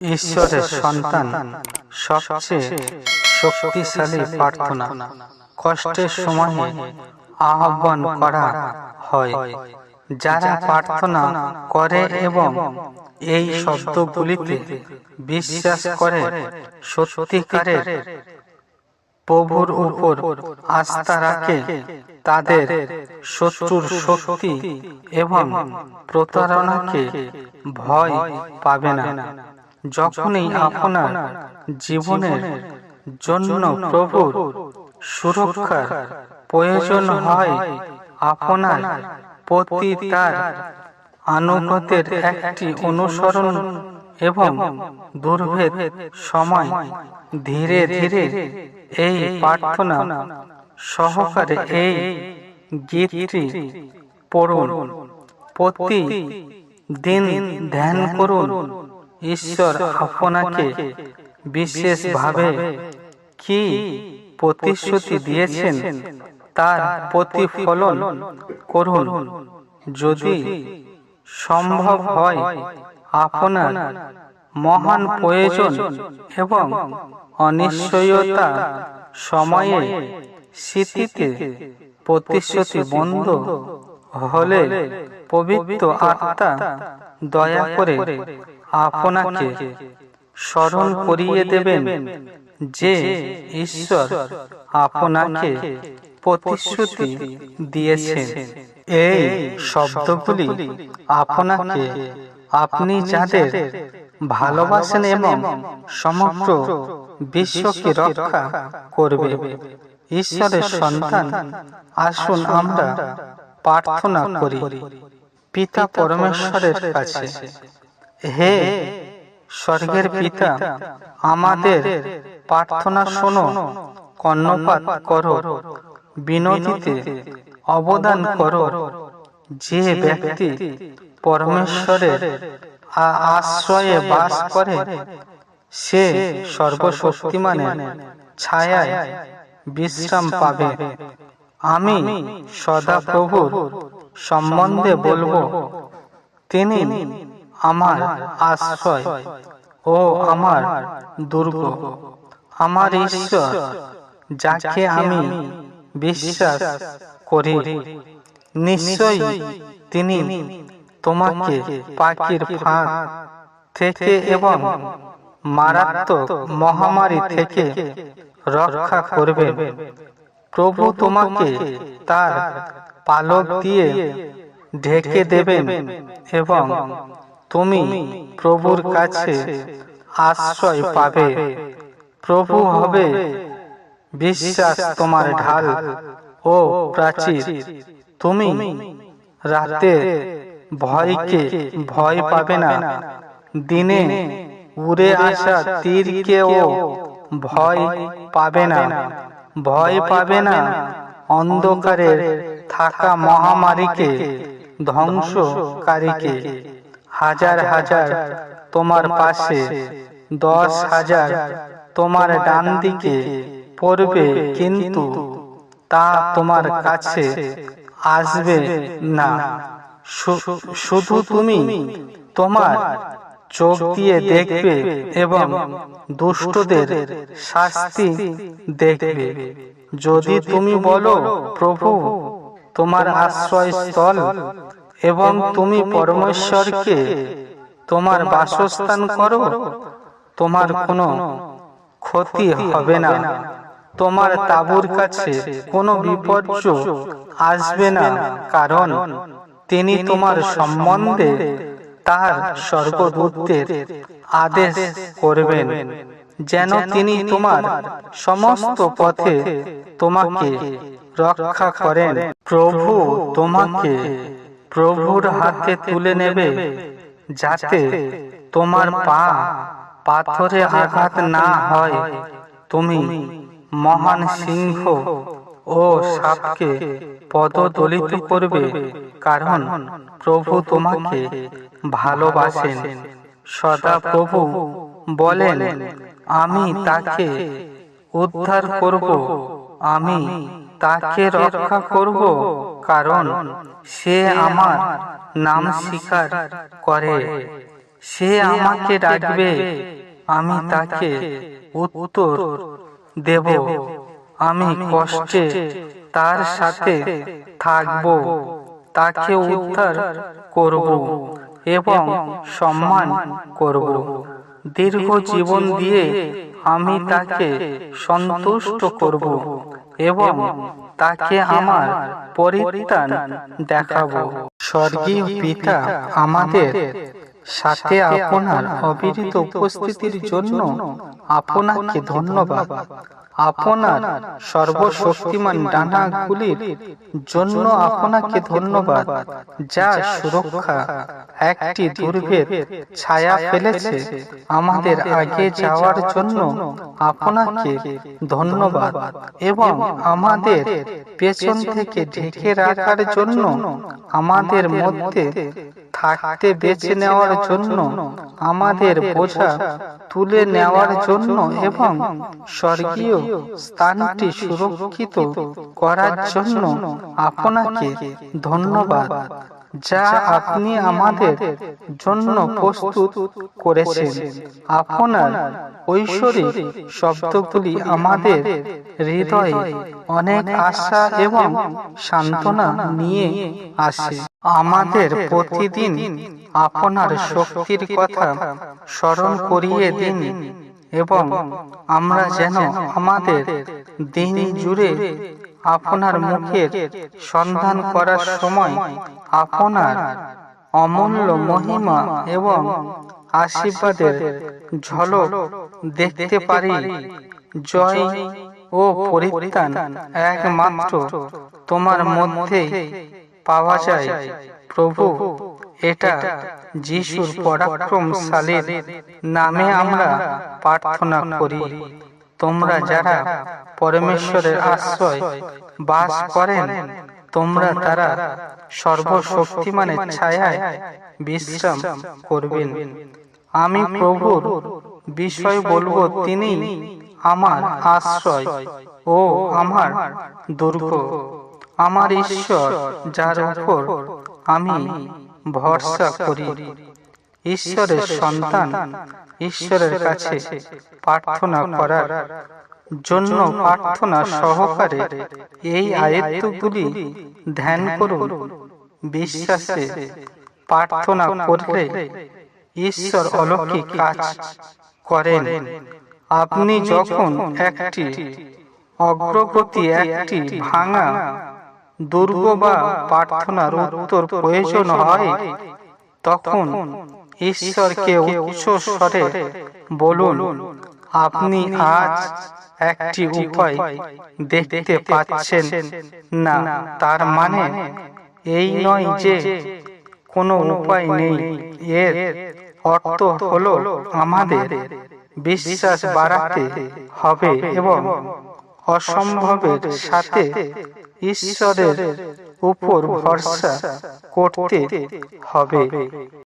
ঈশ্বরের সন্তান সবচেয়ে শক্তিশালী প্রার্থনা। কষ্টের সময়ে আহ্বান করা হয়। যারা প্রার্থনা করে এবং এই শব্দগুলিতে বিশ্বাস করে, সত্যিকারের প্রভুর উপর আস্থা রাখে, তাদের শত্রুর শক্তি এবং প্রতারণাকে ভয় পাবে না। যখনই আপনার জীবনের জন্য প্রভুর সুরক্ষার প্রয়োজন হয় আপনার প্রতি তার আনুগত্যের একটি অনুসরণ এবং দুর্ভেদ সময় ধীরে ধীরে এই প্রার্থনা সহকারে এই গীতটি পড়ুন। প্রতি দিন ধ্যান করুন। ঈশ্বর আপনাকে বিশেষভাবে কি প্রতিশ্রুতি দিয়েছেন তার প্রতিফলন করুন। যদি সম্ভব হয় আপনার মহান প্রয়োজন এবং অনিশ্চয়তা সময়ে স্মৃতিতে প্রতিশ্রুতি বন্ধ হলে পবিত্র আত্মা দয়া করে আপনাকে স্মরণ করিয়ে দেবেন যে ঈশ্বর আপনাকে প্রতিশ্রুতি দিয়েছেন। এই শব্দগুলি আপনাকে, আপনি যাদের ভালোবাসেন এবং সমগ্র বিশ্বকে রক্ষা করবে, ঈশ্বরের সন্তান আসুন আমরা প্রার্থনা করি। পিতা পরমেশ্বরের কাছে। হে স্বর্গের পিতা, আমাদের প্রার্থনা শোনো, কর্ণপাত করো, বিনতিতে অবদান করো। যে ব্যক্তি পরমেশ্বরের আশ্রয়ে বাস করে, সে সর্বশক্তিমানের ছায়ায় বিশ্রাম পাবে। আমি সদা প্রভুর সম্বন্ধে বলব, তিনি আমার আশ্রয়। ও আমার দুর্গ। আমার ঈশ্বর, যাকে আমি বিশ্বাস করি, নিশ্চয়ই তিনি তোমাকে পাখির ফাঁক থেকে এবং মারাত্মক মহামারী থেকে রক্ষা করবেন। প্রভু তোমাকে তার পালক দিয়ে ঢেকে দেবেন এবং তুমি প্রভুর কাছে আশ্রয় পাবে। প্রভু হবে বিশ্বাস তোমার ঢাল ও প্রাচীর। তুমি রাতে ভয়কে ভয় পাবে না। দিনে উড়ে আসা তীরকেও ভয় পাবে না। ভয় পাবে না। অন্ধকারে থাকা মহামারীকে ধ্বংসকারীকে। হাজার হাজার তোমার পাশে দশ হাজার তোমার ডান দিকে পড়বে কিন্তু তা তোমার কাছে আসবে না। শুধু তুমি তোমার চোখ দিয়ে দেখবে এবং দুষ্টদের শাস্তি দেখবে। যদি তুমি বলো প্রভু তোমার আশ্রয়স্থল এবং তুমি পরমেশ্বরকে তোমার বাসস্থান করো তোমার কোনো ক্ষতি হবে না। তোমার তাবুর কাছে কোনো বিপর্যয় আসবে না। কারণ তিনি তোমার সম্বন্ধে তার স্বর্গদূতদের আদেশ করবেন। যেন তিনি তোমার সমস্ত পথে তোমাকে রক্ষা করেন। প্রভু তোমাকে প্রভুর হাতে তুলে নেবে যাতে তোমার পা পাথরে আঘাত না হয়। তুমি মহান সিংহ ও সাপকে পদদলিত করবে। কারণ প্রভু তোমাকে ভালোবাসেন। সদা প্রভু বলেন আমি তাকে উদ্ধার করব। আমি তাকে রক্ষা করব, কারণ সে আমার নাম স্বীকার করে। সে আমাকে ডাকবে, আমি তাকে উত্তর দেব। আমি কষ্টে তার সাথে থাকব, তাকে উদ্ধার করব এবং সম্মান করব। দীর্ঘ জীবন দিয়ে আমি তাকে সন্তুষ্ট করব। এবং তাকে আমার পরিত্রাণ দেখাবো। স্বর্গীয় পিতা আমাদের সাথে আপনার অবিরিত উপস্থিতির জন্য আপনাকে ধন্যবাদ। আপনার সর্বশক্তিমান ডানাগুলির জন্য আপনাকে ধন্যবাদ, যা সুরক্ষা একটি দুর্ভেদ ছায়া ফেলেছে। আমাদের আগে যাওয়ার জন্য আপনাকে ধন্যবাদ এবং আমাদের পেছন থেকে ঢেকে রাখার জন্য আমাদের মধ্যে থাকতে বেছে নেওয়ার জন্য আমাদের বোঝা তুলে নেওয়ার জন্য এবং স্বর্গীয় স্থানটি সুরক্ষিত করার জন্য আপনাকে ধন্যবাদ। যা আপনি আমাদের জন্য প্রস্তুত করেছেন। আপনার ঐশ্বরিক শব্দগুলি আমাদের হৃদয়ে অনেক আশা এবং সান্ত্বনা নিয়ে আসে। আমাদের প্রতিদিন আপনার শক্তির কথা স্মরণ করিয়ে দিন এবং আমরা যেন আমাদের দিন জুড়ে আপনার মুখের সন্ধান করার সময় আপনার অমূল্য মহিমা এবং আশীর্বাদের ঝলক দেখতে পারি। জয় ও পরিত্রাণ একমাত্র তোমার মধ্যে পাওয়া যায়। প্রভু এটা যিশুর পরাক্রমশালীর নামে আমরা প্রার্থনা করি। তোমরা যারা পরমেশ্বরের আশ্রয় বাস করেন তোমরা তারা সর্বশক্তিমানের ছায়ায় বিশ্রাম করবেন। আমি প্রভুর বিষয় বলব তিনি আমার আশ্রয় ও আমার দুর্গ। আমার ঈশ্বর যার উপর আমি ভরসা করি। ঈশ্বরের সন্তান ঈশ্বরের কাছে প্রার্থনা করার জন্য প্রার্থনা সহকারে এই আয়ত্তগুলি ধ্যান করুন বিশ্বাসে প্রার্থনা করলে ঈশ্বর অলৌকিক কাজ করেন। আপনি যখন একটি অগ্রগতি একটি ভাঙা দুর্গ বা প্রার্থনার উত্তর প্রয়োজন হয় তখন ঈশ্বরকে উচ্চ স্বরে বলুন, আপনি আজ একটি উপায় দেখতে পাচ্ছেন না। তার মানে এই নয় যে কোনো উপায় নেই। এর অর্থ হলো আমাদের বিশ্বাস বাড়াতে হবে এবং অসম্ভবের সাথে ঈশ্বরের উপর ভরসা করতে হবে।